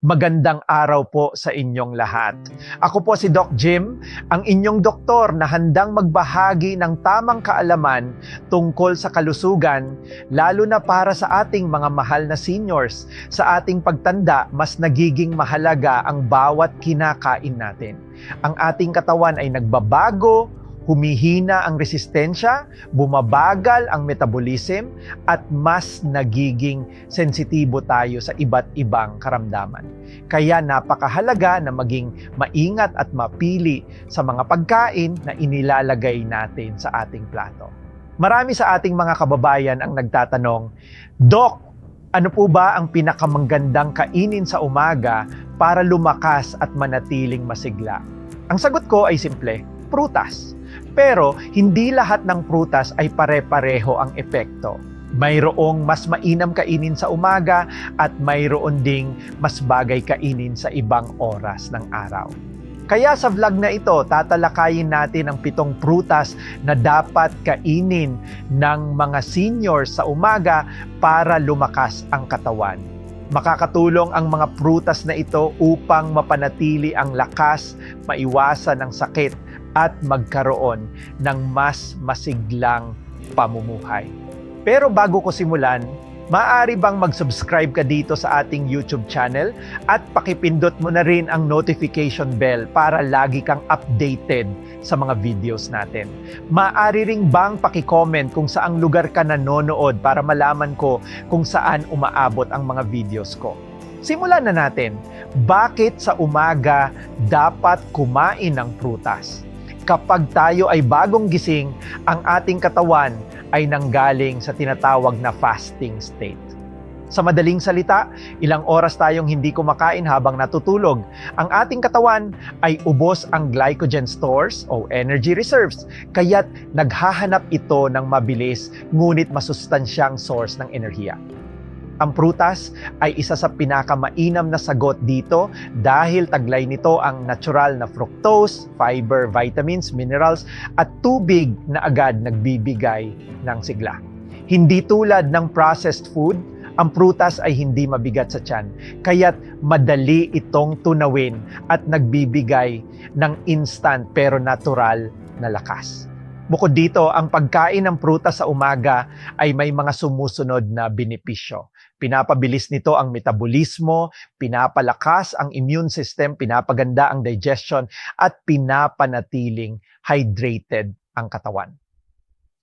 Magandang araw po sa inyong lahat. Ako po si Doc Jim, ang inyong doktor na handang magbahagi ng tamang kaalaman tungkol sa kalusugan, lalo na para sa ating mga mahal na seniors. Sa ating pagtanda, mas nagiging mahalaga ang bawat kinakain natin. Ang ating katawan ay nagbabago, humihina ang resistensya, bumabagal ang metabolism, at mas nagiging sensitibo tayo sa iba't ibang karamdaman. Kaya napakahalaga na maging maingat at mapili sa mga pagkain na inilalagay natin sa ating plato. Marami sa ating mga kababayan ang nagtatanong, Dok, ano po ba ang pinakamanggandang kainin sa umaga para lumakas at manatiling masigla? Ang sagot ko ay simple, prutas. Pero hindi lahat ng prutas ay pare-pareho ang epekto. Mayroong mas mainam kainin sa umaga at mayroon ding mas bagay kainin sa ibang oras ng araw. Kaya sa vlog na ito, tatalakayin natin ang pitong prutas na dapat kainin ng mga seniors sa umaga para lumakas ang katawan. Makakatulong ang mga prutas na ito upang mapanatili ang lakas, maiwasan ang sakit at magkaroon ng mas masiglang pamumuhay. Pero bago ko simulan, maaari bang mag-subscribe ka dito sa ating YouTube channel at pakipindot mo na rin ang notification bell para lagi kang updated sa mga videos natin. Maaari ring bang pakicomment kung saang lugar ka nanonood para malaman ko kung saan umaabot ang mga videos ko. Simulan na natin. Bakit sa umaga dapat kumain ng prutas? Kapag tayo ay bagong gising, ang ating katawan ay nanggaling sa tinatawag na fasting state. Sa madaling salita, ilang oras tayong hindi kumakain habang natutulog. Ang ating katawan ay ubos ang glycogen stores o energy reserves, kaya't naghahanap ito ng mabilis ngunit masustansyang source ng enerhiya. Ang prutas ay isa sa pinakamainam na sagot dito dahil taglay nito ang natural na fructose, fiber, vitamins, minerals at tubig na agad nagbibigay ng sigla. Hindi tulad ng processed food, ang prutas ay hindi mabigat sa tiyan, kaya't madali itong tunawin at nagbibigay ng instant pero natural na lakas. Bukod dito, ang pagkain ng prutas sa umaga ay may mga sumusunod na benepisyo. Pinapabilis nito ang metabolismo, pinapalakas ang immune system, pinapaganda ang digestion, at pinapanatiling hydrated ang katawan.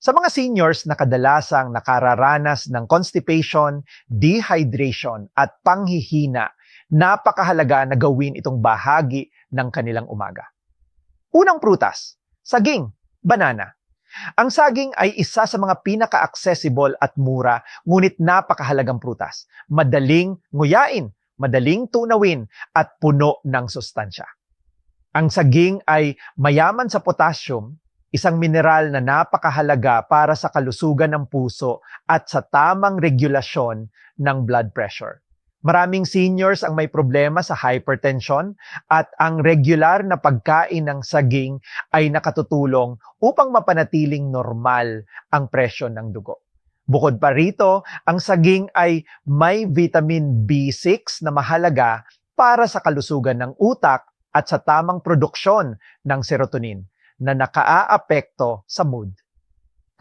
Sa mga seniors na kadalasang nakararanas ng constipation, dehydration at panghihina, napakahalaga na gawin itong bahagi ng kanilang umaga. Unang prutas, saging, banana. Ang saging ay isa sa mga pinaka-accessible at mura ngunit napakahalagang prutas. Madaling nguyain, madaling tunawin at puno ng sustansya. Ang saging ay mayaman sa potassium, isang mineral na napakahalaga para sa kalusugan ng puso at sa tamang regulasyon ng blood pressure. Maraming seniors ang may problema sa hypertension at ang regular na pagkain ng saging ay nakatutulong upang mapanatiling normal ang presyon ng dugo. Bukod pa rito, ang saging ay may vitamin B6 na mahalaga para sa kalusugan ng utak at sa tamang produksyon ng serotonin na nakaaapekto sa mood.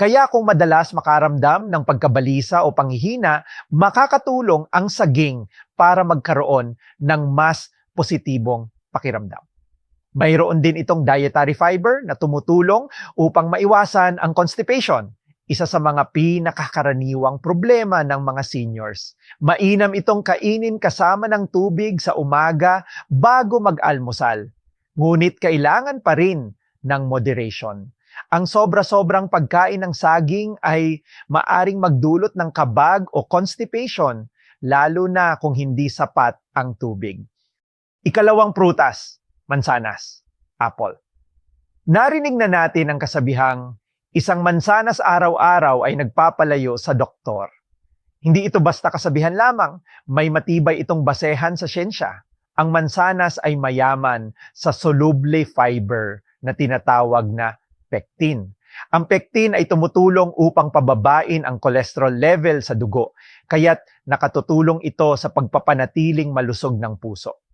Kaya kung madalas makaramdam ng pagkabalisa o panghihina, makakatulong ang saging para magkaroon ng mas positibong pakiramdam. Mayroon din itong dietary fiber na tumutulong upang maiwasan ang constipation, isa sa mga pinakakaraniwang problema ng mga seniors. Mainam itong kainin kasama ng tubig sa umaga bago mag-almusal. Ngunit kailangan pa rin ng moderation ang sobra-sobrang pagkain ng saging ay maaring magdulot ng kabag o constipation, lalo na kung hindi sapat ang tubig. Ikalawang prutas, mansanas, apple. Narinig na natin ang kasabihang, isang mansanas araw-araw ay nagpapalayo sa doktor. Hindi ito basta kasabihan lamang, may matibay itong basehan sa siyensya. Ang mansanas ay mayaman sa soluble fiber na tinatawag na pectin. Ang pectin ay tumutulong upang pababain ang cholesterol level sa dugo, kaya't nakatutulong ito sa pagpapanatiling malusog ng puso.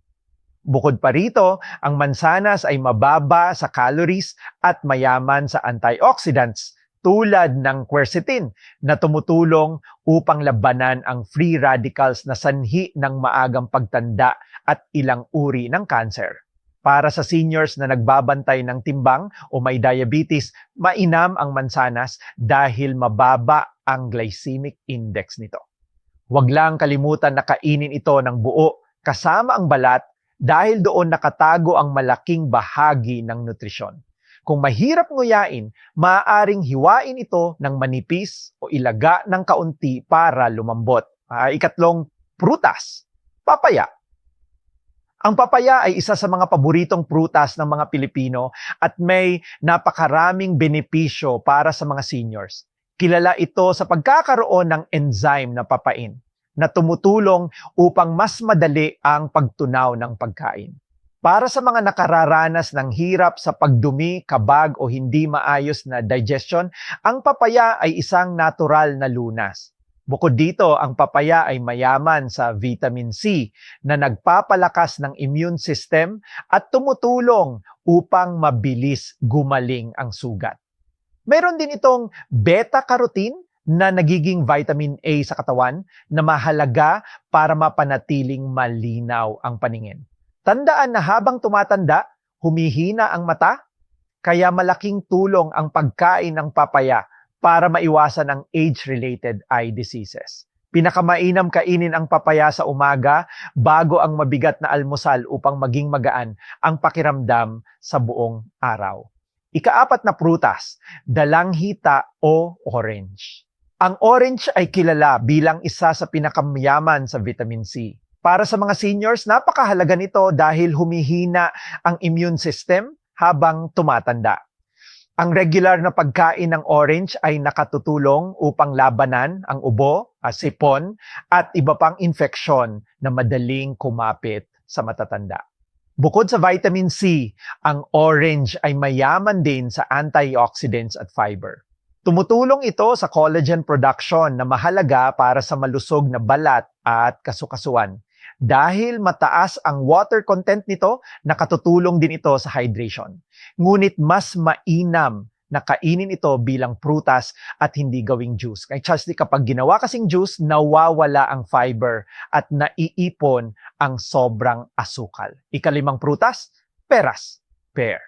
Bukod pa rito, ang mansanas ay mababa sa calories at mayaman sa antioxidants tulad ng quercetin na tumutulong upang labanan ang free radicals na sanhi ng maagang pagtanda at ilang uri ng cancer. Para sa seniors na nagbabantay ng timbang o may diabetes, mainam ang mansanas dahil mababa ang glycemic index nito. Huwag lang kalimutan na kainin ito ng buo kasama ang balat dahil doon nakatago ang malaking bahagi ng nutrisyon. Kung mahirap nguyain, maaaring hiwain ito ng manipis o ilaga ng kaunti para lumambot. Ah, ikatlong, prutas. Papaya. Ang papaya ay isa sa mga paboritong prutas ng mga Pilipino at may napakaraming benepisyo para sa mga seniors. Kilala ito sa pagkakaroon ng enzyme na papain na tumutulong upang mas madali ang pagtunaw ng pagkain. Para sa mga nakararanas ng hirap sa pagdumi, kabag o hindi maayos na digestion, ang papaya ay isang natural na lunas. Bukod dito, ang papaya ay mayaman sa vitamin C na nagpapalakas ng immune system at tumutulong upang mabilis gumaling ang sugat. Meron din itong beta-carotene na nagiging vitamin A sa katawan na mahalaga para mapanatiling malinaw ang paningin. Tandaan na habang tumatanda, humihina ang mata, kaya malaking tulong ang pagkain ng papaya para maiwasan ang age-related eye diseases. Pinakamainam kainin ang papaya sa umaga bago ang mabigat na almusal upang maging magaan ang pakiramdam sa buong araw. Ikaapat na prutas, dalanghita o orange. Ang orange ay kilala bilang isa sa pinakamayaman sa vitamin C. Para sa mga seniors, napakahalaga nito dahil humihina ang immune system habang tumatanda. Ang regular na pagkain ng orange ay nakatutulong upang labanan ang ubo, sipon, at iba pang infeksyon na madaling kumapit sa matatanda. Bukod sa vitamin C, ang orange ay mayaman din sa antioxidants at fiber. Tumutulong ito sa collagen production na mahalaga para sa malusog na balat at kasukasuan. Dahil mataas ang water content nito, nakatutulong din ito sa hydration. Ngunit mas mainam na kainin ito bilang prutas at hindi gawing juice. Kaya Chastity, kapag ginawa kasing juice, nawawala ang fiber at naiipon ang sobrang asukal. Ikalimang prutas, peras, pear.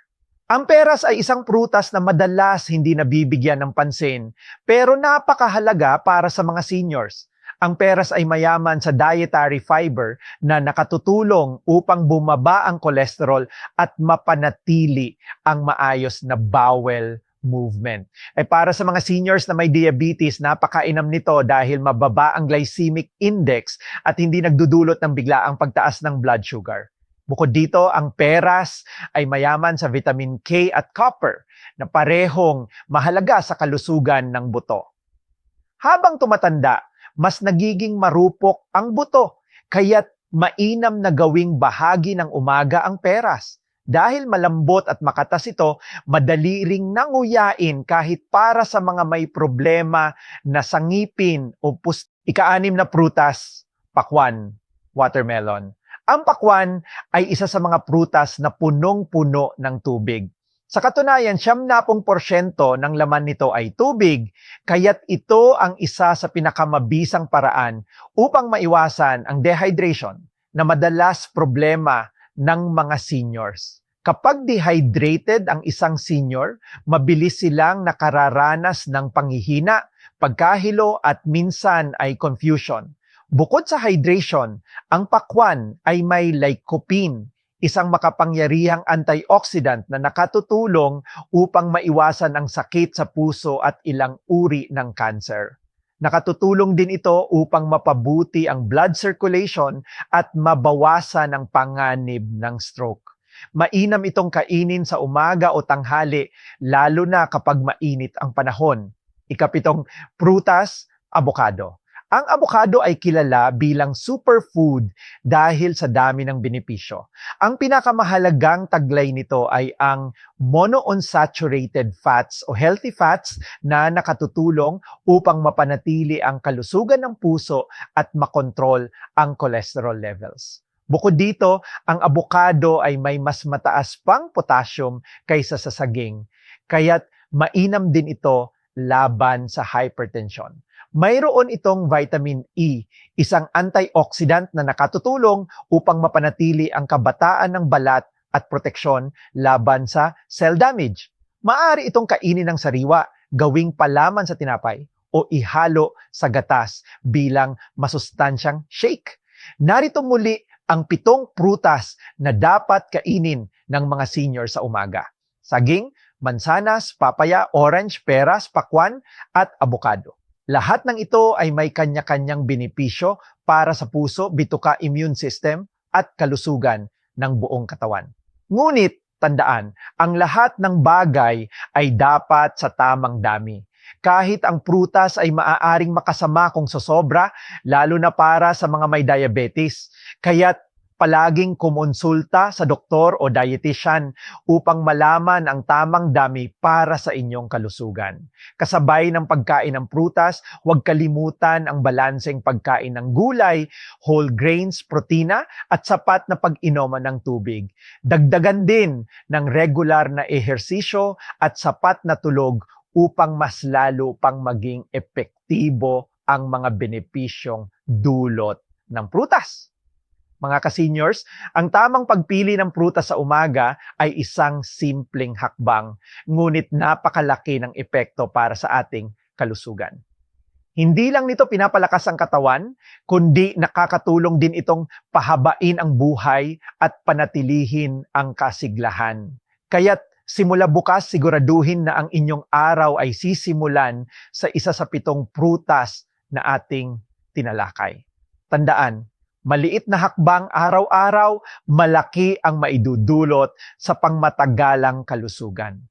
Ang peras ay isang prutas na madalas hindi nabibigyan ng pansin, pero napakahalaga para sa mga seniors. Ang peras ay mayaman sa dietary fiber na nakatutulong upang bumaba ang cholesterol at mapanatili ang maayos na bowel movement. Eh para sa mga seniors na may diabetes, napakainam nito dahil mababa ang glycemic index at hindi nagdudulot ng biglaang pagtaas ng blood sugar. Bukod dito, ang peras ay mayaman sa vitamin K at copper na parehong mahalaga sa kalusugan ng buto. Habang tumatanda, mas nagiging marupok ang buto, kaya't mainam na gawing bahagi ng umaga ang peras. Dahil malambot at makatas ito, madali ring nanguyain kahit para sa mga may problema na sangipin o pus- ikaanim na prutas, pakwan, watermelon. Ang pakwan ay isa sa mga prutas na punong-puno ng tubig. Sa katunayan, siyam na porsyento ng laman nito ay tubig, kaya't ito ang isa sa pinakamabisang paraan upang maiwasan ang dehydration na madalas problema ng mga seniors. Kapag dehydrated ang isang senior, mabilis silang nakararanas ng panghihina, pagkahilo at minsan ay confusion. Bukod sa hydration, ang pakwan ay may lycopene isang makapangyarihang antioxidant na nakatutulong upang maiwasan ang sakit sa puso at ilang uri ng cancer. Nakatutulong din ito upang mapabuti ang blood circulation at mabawasan ang panganib ng stroke. Mainam itong kainin sa umaga o tanghali, lalo na kapag mainit ang panahon. Ikapitong, prutas, abokado. Ang avocado ay kilala bilang superfood dahil sa dami ng benepisyo. Ang pinakamahalagang taglay nito ay ang monounsaturated fats o healthy fats na nakatutulong upang mapanatili ang kalusugan ng puso at makontrol ang cholesterol levels. Bukod dito, ang avocado ay may mas mataas pang potassium kaysa sa saging, kaya't mainam din ito laban sa hypertension. Mayroon itong vitamin E, isang antioxidant na nakatutulong upang mapanatili ang kabataan ng balat at proteksyon laban sa cell damage. Maaari itong kainin ng sariwa, gawing palaman sa tinapay, o ihalo sa gatas bilang masustansyang shake. Narito muli ang pitong prutas na dapat kainin ng mga senior sa umaga. Saging, mansanas, papaya, orange, peras, pakwan, at abokado. Lahat ng ito ay may kanya-kanyang benepisyo para sa puso, bituka, immune system at kalusugan ng buong katawan. Ngunit, tandaan, ang lahat ng bagay ay dapat sa tamang dami. Kahit ang prutas ay maaaring makasama kung sosobra, lalo na para sa mga may diabetes. Kaya't palaging kumonsulta sa doktor o dietitian upang malaman ang tamang dami para sa inyong kalusugan. Kasabay ng pagkain ng prutas, huwag kalimutan ang balanseng pagkain ng gulay, whole grains, protina at sapat na pag-inom ng tubig. Dagdagan din ng regular na ehersisyo at sapat na tulog upang mas lalo pang maging epektibo ang mga benepisyong dulot ng prutas mga ka-seniors, ang tamang pagpili ng prutas sa umaga ay isang simpleng hakbang, ngunit napakalaki ng epekto para sa ating kalusugan. Hindi lang nito pinapalakas ang katawan, kundi nakakatulong din itong pahabain ang buhay at panatilihin ang kasiglahan. Kaya't simula bukas siguraduhin na ang inyong araw ay sisimulan sa isa sa pitong prutas na ating tinalakay. Tandaan, Maliit na hakbang araw-araw, malaki ang maidudulot sa pangmatagalang kalusugan.